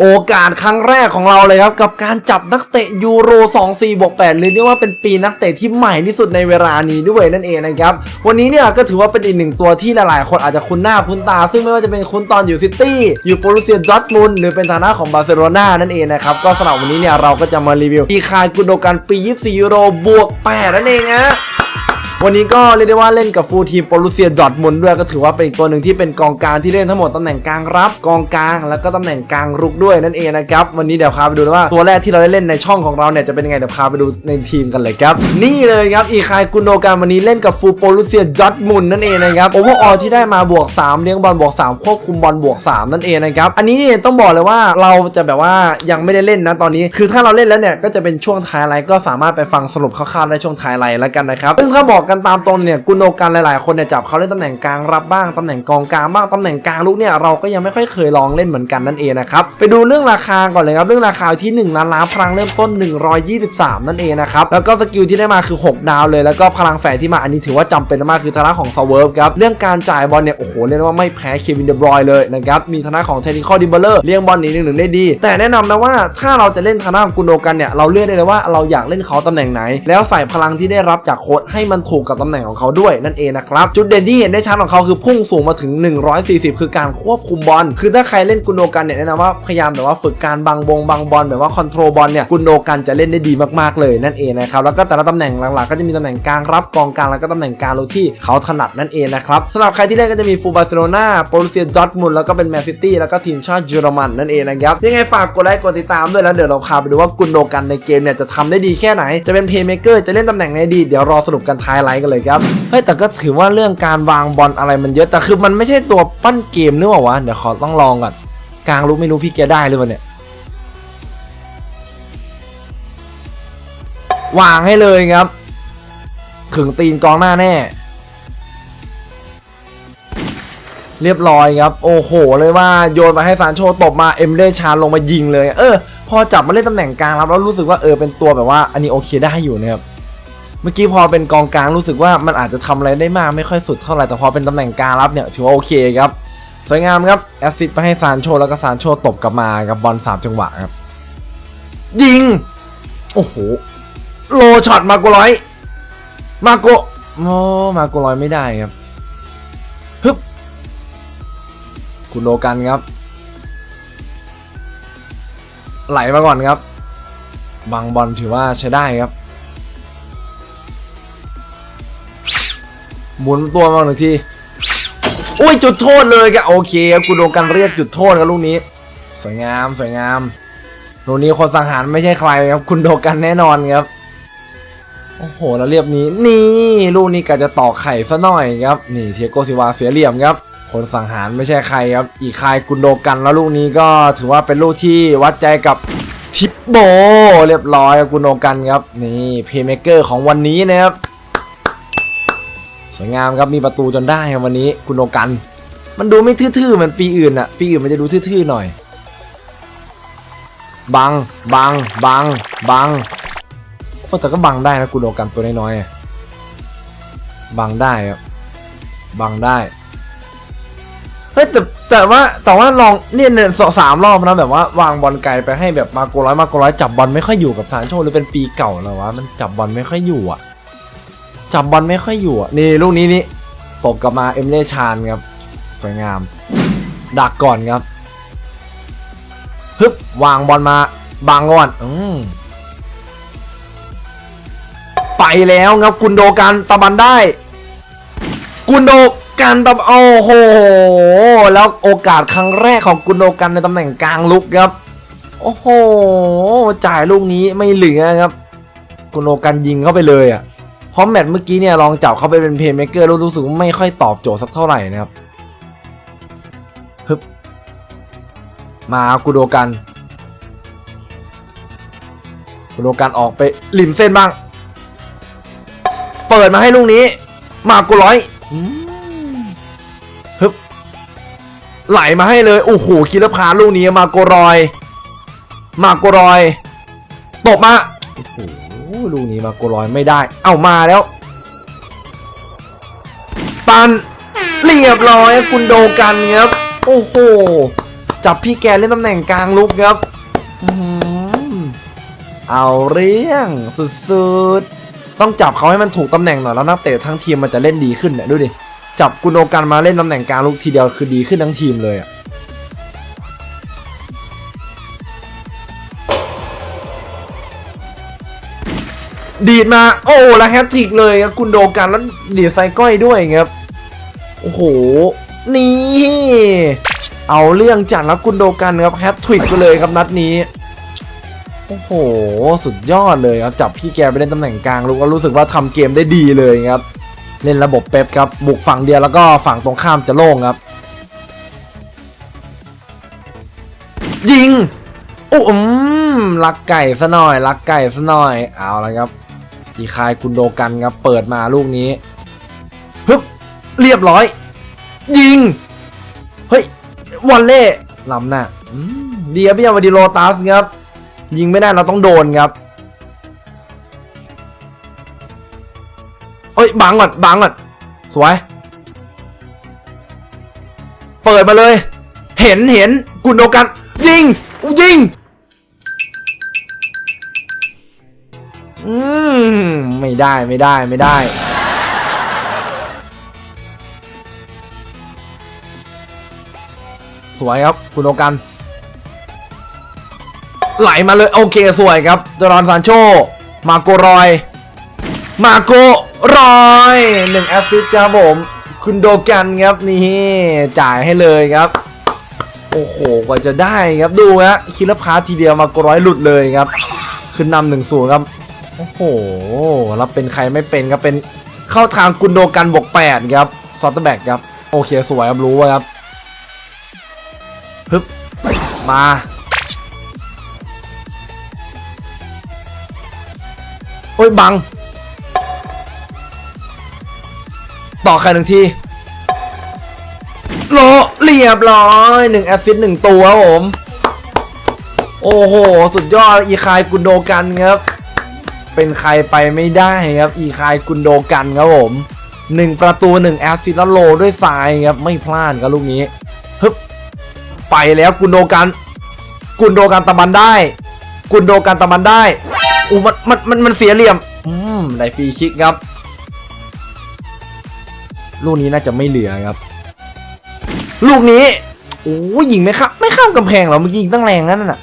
โอกาสครั้งแรกของเราเลยครับ กับการจับนักเตะยูโร 24บวก8หรือเรียกว่าเป็นปีนักเตะที่ใหม่ที่สุดในเวลานี้ด้วยนั่นเองนะครับ วันนี้เนี่ยก็ถือว่าเป็นอีกหนึ่งตัวที่หลายๆ คนอาจจะคุ้นหน้าคุ้นตา ซึ่งไม่ว่าจะเป็นคุ้นตอนอยู่ซิตี้ อยู่โปรตุเซียดอร์ทมุนหรือเป็นฐานะของบาร์เซโลนานั่นเองนะครับ ก็สำหรับวันนี้เนี่ยเราก็จะมารีวิวอีคายกุนโดกันปี 24 ยูโรบวก8นั่นเองฮะ วันนี้ก็เรียกได้ว่าเล่นกับฟูลทีมโปรลุเซียดอทมุนด้วยก็ถือว่าเป็นอีกตัวหนึ่งที่เป็นกองกลางที่เล่นทั้งหมดตำแหน่งกลางรับกองกลางแล้วก็ตำแหน่งกลางรุกด้วยนั่นเองนะครับวันนี้เดี๋ยวพาไปดูว่าตัวแรกที่เราได้เล่นในช่องของเราเนี่ยจะเป็นยังไงเดี๋ยวพาไปดูในทีมกันเลยครับนี่เลยครับอีคายกุนโดการวันนี้เล่นกับฟูลโปรลุเซียดอร์ทมุนนั่นเองนะครับโอเวอร์ออลที่ได้มาบวก 3 เลี้ยงบอลบวก 3 ควบคุมบอลบวก 3 นั่นเองนะครับอันนี้เนี่ยต้องบอกเลยว่าเราจะแบบว่ายังไม่ได้เล่นนะตอนนี้ คือถ้าเราเล่นแล้วเนี่ยก็จะเป็นช่วงท้ายไลฟ์ก็สามารถไปฟังสรุปคร่าวๆในช่วงท้ายไลฟ์แล้วกันนะครับซึ่งถ้าบอกกันตามตรงเนี่ยกุนโดกันหลายๆ คนเนี่ยจับเขาเล่นตำแหน่งกลางรับบ้างตำแหน่งกองกลางบ้างตำแหน่งกลางลูกเนี่ยเราก็ยังไม่ค่อยเคยลองเล่นเหมือนกันนั่นเองนะครับไปดูเรื่องราคาก่อนเลยครับเรื่องราคาที่1ล้านล้านพลังเริ่มต้น 123 นั่นเองนะครับแล้วก็สกิลที่ได้มาคือ 6 ดาวเลย แล้วก็พลังแฝงที่มาอันนี้ถือว่าจำเป็นมากคือทางด้าของซาวเวิร์ฟครับเรื่องการจ่ายบอลเนี่ยโอ้โหเรียกว่าไม่แพ้เควินเดบรอยเลยนะครับมีทางด้าของเทนิคอดิมเบลเลอร์เลี้ยงบอลหนีหนึ่งหนึ่งได้ดี แต่แนะนำนะว่าถ้าเราจะเล่นทางด้าของกุนโดกันเนี่ยเราเลือกได้เลยว่าเราอยากเล่นเขาตำแหน่งไหน แล้วใส่พลังที่ได้รับจากโค้ดให้มันถูกกับตำแหน่งของเขาด้วยนั่นเองนะครับจุดเด่นที่เห็นได้ชัดของเขาคือพุ่งสูงมาถึง 140 คือการควบคุมบอลคือถ้าใครเล่นกุนโดกันเนี่ยแนะนำว่าพยายามแบบว่าฝึกการบังบงบังบอลแบบว่าคอนโทรลบอลเนี่ยกุนโดกันจะเล่นได้ดีมากๆเลยนั่นเองนะครับแล้วก็แต่ละตำแหน่งหลักๆก็จะมีตำแหน่งกลางรับกองกลางแล้วก็ตำแหน่งกลางลูกที่เขาถนัดนั่นเองนะครับสำหรับใครที่เล่นก็จะมีฟูบาร์เซโลนาโปรตุเซียดอทมุนแล้วก็เป็นแมนซิตี้แล้วก็ทีมชาติเยอรมันนั่นเองนะครับยังไงฝากกดไลค์กดติดตามด้วยแล้วเดี๋ยวเราพาไปดูว่ากุนโดกันในเกมเนี่ยจะทำได้ดีแค่ไหนจะเป็นเพย์เมเกอร์จะเล่นตำแหน่งไหนดีเดี๋ยวรอสรุปกันท้ายไลกันเลยครับ เฮ้ย แต่ก็ถือว่าเรื่องการวางบอลอะไรมันเยอะ แต่คือมันไม่ใช่ตัวปั้นเกมนึกออกวะ เดี๋ยวขอต้องลองก่อน กลางรู้ไม่รู้พี่แกได้หรือเปล่าเนี่ย วางให้เลยครับ ถึงตีนกองหน้าแน่ เรียบร้อยครับ โอ้โห เลยว่าโยนมาให้ซานโชตบมาเอ็มเดชานลงมายิงเลย เออ พอจับมาเล่นตำแหน่งกลางรับแล้วรู้สึกว่าเออเป็นตัวแบบว่าอันนี้โอเคได้อยู่นะครับ เมื่อกี้พอเป็นกองกลางรู้สึกว่ามันอาจจะทำอะไรได้มากไม่ค่อยสุดเท่าไหร่แต่พอเป็นตำแหน่งกลางรับเนี่ยถือว่าโอเคครับสวยงามครับแอสซิสไปให้ซานโชแล้วก็ซานโชตบกลับมากับบอลสามจังหวะครับ ยิง โอ้โห โลช็อตมาโกร้อย มาโกโอ้มาโกร้อยไม่ได้ครับฮึบคุณโลกันครับ ไหลมาก่อนครับ บางบอลถือว่าใช้ได้ครับ หมุนตัวมาหนึ่งทีอุ้ยจุดโทษเลยครับโอเคครับคุณโลกันเรียกจุดโทษครับลูกนี้ สวยงามสวยงามลูกนี้คนสังหารไม่ใช่ใครครับ คุณโดกันแน่นอนครับโอ้โหแล้วเรียบนี้นี่ลูกนี้กะจะต่อไข่ซะหน่อยครับ นี่เทียโกซิวาเสียเหลี่ยมครับ คนสังหารไม่ใช่ใครครับ อีกใครกุนโดกันแล้วลูกนี้ก็ถือว่าเป็นลูกที่วัดใจกับทิปโบ เรียบร้อยกุนโดกันครับ นี่เพย์เมเกอร์ของวันนี้นะครับ สวยงามครับมีประตูจนได้ครับวันนี้กุนโดกัน มันดูไม่ทื่อๆเหมือนปีอื่นอะปีอื่นมันจะดูทื่อๆหน่อย บังบังบังบังโอ้แต่ก็บังได้นะกูโดกันตัวน้อยๆอะบังได้ครับบังได้เฮ้ยแต่แต่ว่าแต่ว่าลองเนี่ยเนี่ยสองสามรอบนะแบบว่าวางบอลไกลไปให้แบบมาโกร้อยมาโกร้อยจับบอลไม่ค่อยอยู่กับซานโชหรือเป็นปีเก่าแล้ววะมันจับบอลไม่ค่อยอยู่อะ จับบอลไม่ค่อยอยู่อะนี่ลูกนี้นี่ตบกลับมาเอ็มเล่ชานครับ สวยงาม ดักก่อนครับฮึบวางบอลมาบังก่อนอืมไปแล้วครับกุนโดกันตะบันได้ กุนโดกันตะโอ้โห แล้วโอกาสครั้งแรกของกุนโดกันในตำแหน่งกลางลุกครับ โอ้โห จ่ายลูกนี้ไม่เหลือครับ กุนโดกันยิงเข้าไปเลยอะ เพราะแมตช์เมื่อกี้เนี่ยลองจับเขาไปเป็นเพลย์เมเกอร์รู้สึกว่าไม่ค่อยตอบโจทย์สักเท่าไหร่นะครับฮึบมากุโดกันกุโดกันออกไปริมเส้นบ้าง เปิดมาให้ลูกนี้ มากุร้อยฮึบไหลมาให้เลยโอ้โหคิรพาลูกนี้มาโกรอย มาโกรอยตบมา ลูกนี้มาโกรอยไม่ได้ เอ้ามาแล้ว ปันเรียบร้อยกุนโดกันครับ โอ้โห จับพี่แกเล่นตำแหน่งกลางลุกครับเอาเรื่องสุดๆ ต้องจับเขาให้มันถูกตำแหน่งหน่อยแล้วนักเตะทั้งทีมมันจะเล่นดีขึ้นเนี่ยดูดิ จับกุนโดกันมาเล่นตำแหน่งกลางลุกทีเดียวคือดีขึ้นทั้งทีมเลยอะ ดีดมา โอ้แล้วแฮตทิกเลยครับกุนโดกันแล้วดีดไซก้อยด้วยครับ โอ้โห นี่ เอาเรื่องจัดแล้วกุนโดกันครับแฮตทริกไปเลยครับนัดนี้ โอ้โห สุดยอดเลยครับ จับพี่แกไปเล่นตำแหน่งกลางรู้ก็รู้สึกว่าทำเกมได้ดีเลยครับ เล่นระบบเป๊ปครับ บุกฝั่งเดียวแล้วก็ฝั่งตรงข้ามจะโล่งครับ ยิงอุ้มลักไก่ซะหน่อยลักไก่ซะหน่อย เอาละครับ อีคายกุนโดกันครับเปิดมาลูกนี้ฮึบเรียบร้อย ยิง เฮ้ยวอลเล่ล้ำหน้าดีครับพี่ยาวดีโรตัสครับ ยิงไม่ได้เราต้องโดนครับเอ้ยบังก่อนบังก่อนสวย เปิดมาเลย เห็นเห็นกุนโดกัน ยิงยิง อืมไม่ได้ไม่ได้ไม่ได้ สวยครับกุนโดกัน ไหลมาเลยโอเคสวยครับจอรอนซานโช มาโกรอย มาโกรอยหนึ่งแอสซิสต์ครับผม คุณโดกันครับนี่จ่ายให้เลยครับ โอ้โหกว่าจะได้ครับดูฮะคิลพาร์ททีเดียวมาโกรอยหลุดเลยครับ ขึ้นนำหนึ่งศูนย์ครับ โอ้โหแล้วเป็นใครไม่เป็นครับเป็นเข้าทางกุนโดกันบวกแปดครับซอตเตอร์แบ็กครับ โอเคสวยครับรู้ว่าครับฮึบมาโอ้ยบัง ต่อใครหนึ่งทีโลเรียบร้อยหนึ่งแอสซิสต์หนึ่งตัวครับผม โอ้โห สุดยอด อีคายกุนโดกันครับ เป็นใครไปไม่ได้ครับ อีคายกุนโดกันครับผมหนึ่งประตูหนึ่งแอสซิสต์แล้วโลด้วยทรายครับ ไม่พลาดครับลูกนี้ฮึบไปแล้วกุนโดกัน กุนโดกันตะบันได้ กุนโดกันตะบันได้อู้มันมันมันมันเสียเหลี่ยม อืมได้ฟรีคิกครับ ลูกนี้น่าจะไม่เหลือครับ ลูกนี้โอ้ยยิงไม่ข้ามไม่ข้ามกำแพงหรอเมื่อกี้ยิงตั้งแรงนั่นน่ะ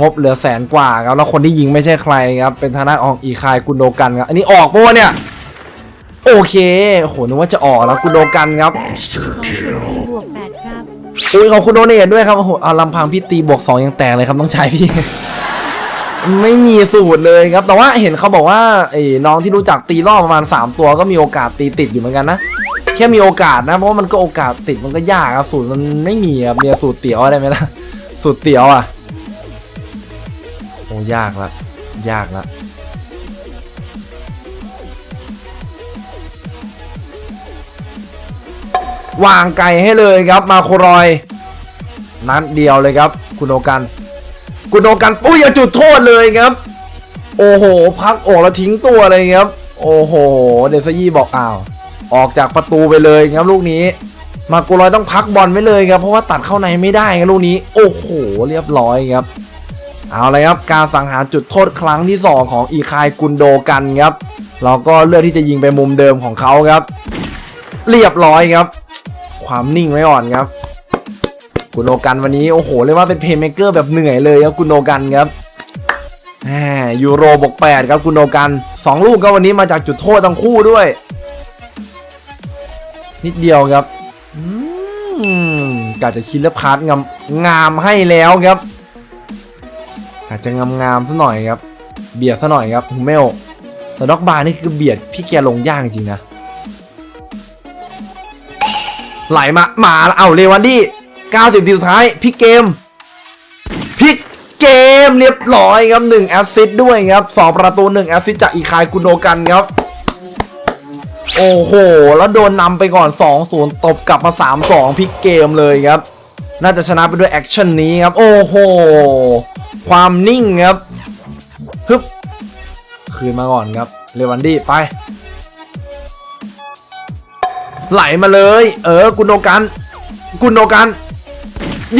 งบเหลือแสนกว่าครับแล้วคนที่ยิงไม่ใช่ใครครับเป็นทางด้านอองอีคายกุนโดกันครับอันนี้ออกปะวะเนี่ยโอเคโอ้โหนึกว่าจะออกแล้วกุนโดกันครับขอสุดตีบวกแปดครับอุ้ยขอบคุณโดเนทด้วยครับโอ้โหเอาลำพังพี่ตีบวกสองยังแตกเลยครับต้องใช้พี่ ไม่มีสูตรเลยครับ แต่ว่าเห็นเขาบอกว่าไอ้น้องที่รู้จักตีรอบประมาณ 3 ตัวก็มีโอกาสตีติดอยู่เหมือนกันนะแค่มีโอกาสนะเพราะว่ามันก็โอกาสติดมันก็ยากครับสูตรมันไม่มีครับเรียนสูตรเตี๋ยวอะไรไหมล่ะสูตรเตี๋ยวอะโอ้ ยากละ ยากละวางไก่ให้เลยครับมาโครอย นัดเดียวเลยครับคุณโอกันคุณโอกันปุ้ยอย่าจุดโทษเลยครับ โอ้โห พักออกแล้วทิ้งตัวเลยครับ โอ้โห เดซยี่บอกอ้าว ออกจากประตูไปเลยครับลูกนี้ มาโกรอยต้องพักบอลไว้เลยครับเพราะว่าตัดเข้าในไม่ได้ครับลูกนี้ โอ้โห เรียบร้อยครับ เอาเลยครับการสังหารจุดโทษครั้งที่ 2 ของอีคายกุนโดกันครับเราก็เลือกที่จะยิงไปมุมเดิมของเขาครับ เรียบร้อยครับ ความนิ่งไว้อ่อนครับ กุนโดกันวันนี้โอ้โหเรียกว่าเป็นเพลย์เมเกอร์แบบเหนื่อยเลยครับกุนโดกันครับแหมยูโรบวกแปดครับกุนโดกันสองลูกก็วันนี้มาจากจุดโทษทั้งคู่ด้วย นิดเดียวครับกาจะคิดแล้วพาร์ทงามงามให้แล้วครับ อาจจะงามๆซะหน่อยครับ เบียดซะหน่อยครับฮูเมลแต่ด็อกบาร์นี่คือเบียดพี่แกลงยากจริงนะ ไหลมามาแล้วเอาเรวันดี้90ทีสุดท้ายพลิกเกมพลิกเกมเรียบร้อยครับ1แอสซิสด้วยครับ2ประตู1แอสซิสจากอีคายกุโดกันครับโอ้โห แล้วโดนนำไปก่อน 2-0 ตบกลับมา 3-2พลิกเกมเลยครับ น่าจะชนะไปด้วยแอคชั่นนี้ครับ โอ้โห ความนิ่งครับฮึบคืนมาก่อนครับเรวันดี้ไป ไหลมาเลย เออกุนโดกันกุนโดกัน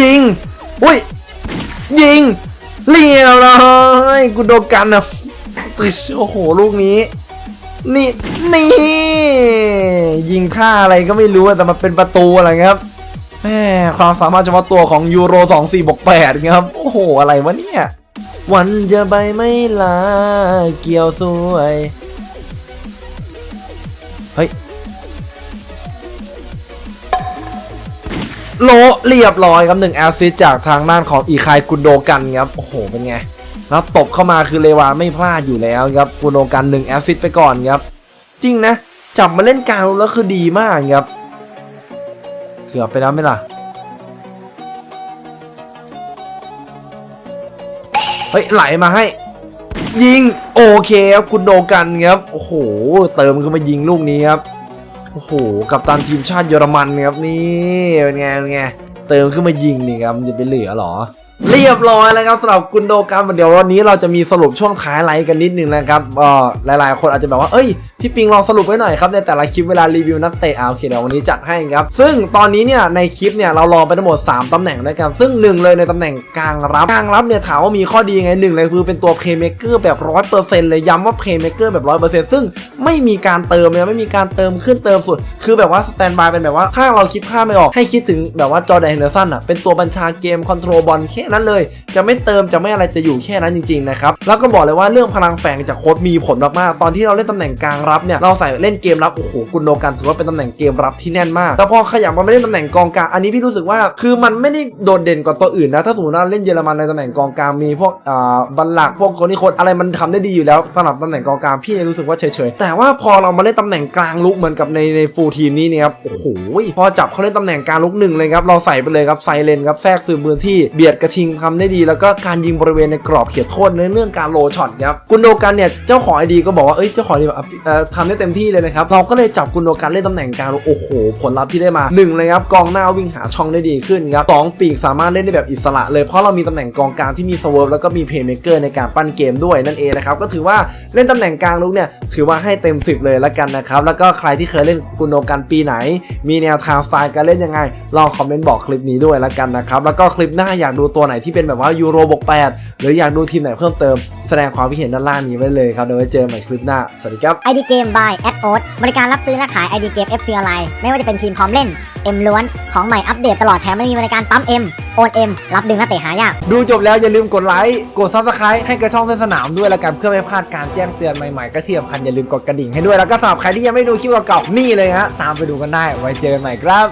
ยิงอุ้ยยิงเรียบร้อยกูโดนกันอะติชโอ้โหลูกนี้นี่นี่ยิงท่าอะไรก็ไม่รู้แต่มันเป็นประตูอะไรครับ แหมความสามารถเฉพาะตัวของยูโร2 4บวก8ครับ โอ้โห อะไรวะเนี่ย วันจะใบไม่ลา เกี่ยวสวย เฮ้ย โลเรียบร้อยครับหนึ่งแอสซิสจากทางด้านของอีคายกุนโดกันครับ โอ้โห เป็นไง แล้วตบเข้ามาคือเลวานไม่พลาดอยู่แล้วครับกุนโดกันหนึ่งแอสซิสไปก่อนครับ จริงนะ จับมาเล่นกลางแล้วคือดีมากครับ เกือบไปแล้วไหมล่ะ เฮ้ย ไหลมาให้ ยิง โอเคครับคุณโดกันครับ โอ้โห เติมขึ้นมายิงลูกนี้ครับ โอ้โห กับตันทีมชาติเยอรมันครับนี่ เป็นไง เป็นไง เติมขึ้นมายิงนี่ครับจะไปเหลือหรอ เรียบร้อยแล้วครับสำหรับกุนโดกันเดี๋ยววันนี้เราจะมีสรุปช่วงท้ายไลฟ์กันนิดนึงนะครับเอ่อหลายๆ คนอาจจะแบบว่าเอ้ยพี่ปิงลองสรุปไว้หน่อยครับในแต่ละคลิปเวลารีวิวนักเตะเอาโอเคเดี๋ยววันนี้จัดให้ครับซึ่งตอนนี้เนี่ยในคลิปเนี่ยเราลองไปทั้งหมด 3ตำแหน่งด้วยกันซึ่งหนึ่งเลยในตำแหน่งกลางรับกลางรับเนี่ยถามว่ามีข้อดีไงหนึ่งเลยคือเป็นตัวเพย์เม k เกอร์แบบร้อยเปอร์เซ็นต์เลยย้ำว่าเพย์เม k เกอร์แบบร้อยเปอร์เซ็นต์ซึ่งไม่มีการเติมเลยไม่มีการเติมขึ้นเติมสุด คือแบบว่าสแตนบายเป็นแบบว่าถ้าเราคิดภาพไม่ออกให้คิดถึงแบบว่าจอแดนเฮนเดอร์สันอะเป็นตัวบัญชาเกมคอนโทรลบอลแค่นั้นเลยจะไม่เติมจะไม่อะไรจะอยู่แค่นั้นจริงๆนะครับแล้วก็บอกเลยว่าเรื่องพลังแฝงจากโค้ดมีผลมากๆตอนที่เราเล่นตำแหน่งกลางรับเนี่ยเราใส่เล่นเกมรับโอ้โหกุนโดกันถือว่าเป็นตำแหน่งเกมรับที่แน่นมากแต่พอขยับมาเล่นตำแหน่งกองกลางอันนี้พี่รู้สึกว่าคือมันไม่ได้โดดเด่นกว่าตัวอื่นนะถ้าสมมติว่าเล่นเยอรมันในตำแหน่งกองกลางมีพวกอ่าบัลลักพวกคนที่คนอะไรมันทำได้ดีอยู่แล้วสำหรับตำแหน่งกองกลางพี่รู้สึกว่าเฉยๆแต่ว่าพอเรามาเล่นตำแหน่งกลางลุกเหมือนกับในในฟูลทีมนี้เนี่ยครับโอ้โหพอจับเขาเล่นตำแหน่งกลางลุกหนึ่งเลยครับเราใส่ไปเลยครับไซเลนครับแทรกซึมพื้นที่เบียดกระทิงทำได้ดีแล้วก็การยิงบริเวณในกรอบเขตโทษในเรื่องการโลช็อตครับกุนโดกันเนี่ยเจ้าของไอดีก็บอกว่าเอ้ยเจ้าของไอดีแบบเอ่อทำได้เต็มที่เลยนะครับเราก็เลยจับกุนโดกันเล่นตำแหน่งกลางโอ้โห ผลลัพธ์ที่ได้มาหนึ่งเลยครับกองหน้าวิ่งหาช่องได้ดีขึ้นครับสองปีกสามารถเล่นได้แบบอิสระเลยเพราะเรามีตำแหน่งกองกลางที่มีสเวิร์ฟแล้วก็มีเพย์เมเกอร์ในการปั้นเกมด้วยนั่นเองนะครับก็ถือว่าเล่นตำแหน่งกลางลุกเนี่ยถือว่าให้เต็ม 10 เลยละกันนะครับแล้วก็ใครที่เคยเล่นกุนโดกันปีไหน มีแนวทางสไตล์การเล่นยังไงลองคอมเมนต์บอกคลิปนี้ด้วยละกันนะครับแล้วก็คลิปหน้าอยากดูตัวไหนที่เป็นแบบว่ายูโรบวก8หรืออยากดูทีมไหนเพิ่มเติม แสดงความคิดเห็นด้านล่างนี้ไว้เลยครับเดี๋ยวไว้เจอกันใหม่คลิปหน้า สวัสดีครับ ID Game by a d o s บริการรับซื้อและขาย ID Game FC ออนไลน์ไม่ว่าจะเป็นทีมพร้อมเล่น M ล้วนของใหม่อัปเดตตลอดแถมไม่มีบริการปั๊ม M โอน M รับดึงนักเตะหายาก ดูจบแล้วอย่าลืมกดไลค์ กด subscribe ให้กระช่องเส้นสนามด้วยแล้วกันเพื่อไม่พลาดการแจ้งเตือนใหม่ๆ ก็ที่สำคัญอย่าลืมกดกระดิ่งให้ด้วยแล้วก็สำหรับใครที่ยังไม่ดูคลิปเก่าๆนี่เลยฮะตามไปดูกันได้ไว้เจอกันใหม่ครับ